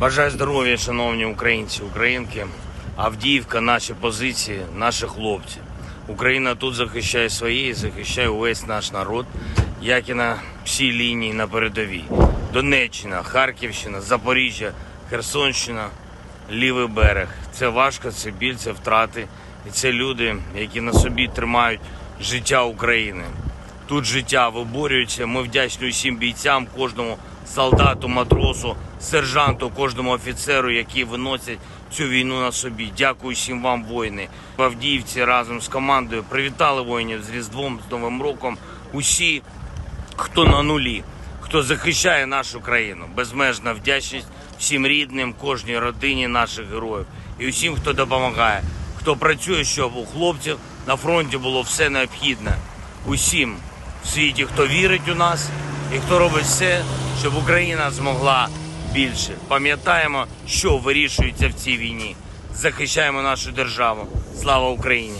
Бажаю здоров'я, шановні українці, українки. Авдіївка, наші позиції, наші хлопці. Україна тут захищає свої, захищає увесь наш народ, як і на всій лінії на передовій. Донеччина, Харківщина, Запоріжжя, Херсонщина, лівий берег. Це важко, це біль, це втрати. І це люди, які на собі тримають життя України. Тут життя виборюється. Ми вдячні усім бійцям, кожному солдату, матросу, сержанту, кожному офіцеру, які виносять цю війну на собі. Дякую всім вам, воїни. В Авдіївці разом з командою привітали воїнів з Різдвом, з Новим роком. Усі, хто на нулі, хто захищає нашу країну. Безмежна вдячність всім рідним, кожній родині наших героїв і усім, хто допомагає, хто працює, щоб у хлопців на фронті було все необхідне. Усім в світі, хто вірить у нас і хто робить все, щоб Україна змогла більше. Пам'ятаємо, що вирішується в цій війні. Захищаємо нашу державу. Слава Україні!